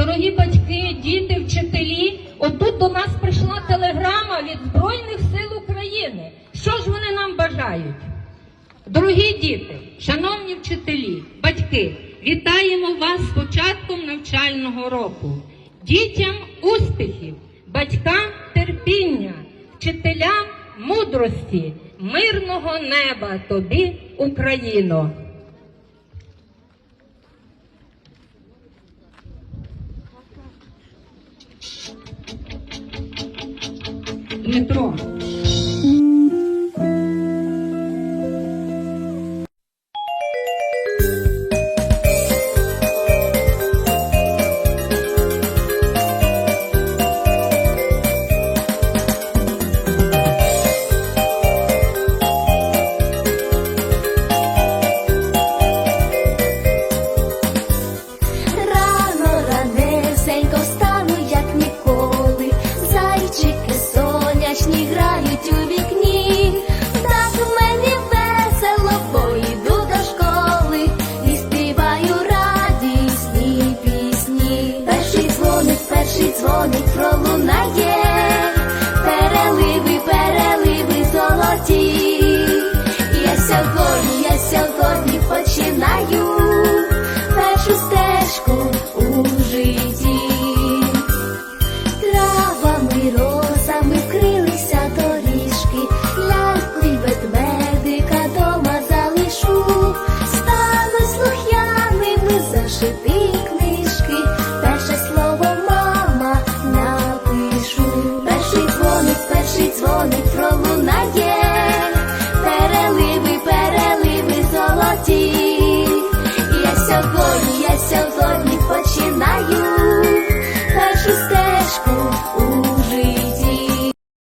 дорогі батьки, діти, вчителі. Отут до нас прийшла телеграма від Збройних сил України. Що ж вони нам бажають? Дорогі діти, шановні вчителі, батьки, вітаємо вас з початком навчального року. Дітям успіхів, батькам терпіння, вчителям мудрості, мирного неба тобі, Україно. метро. じ。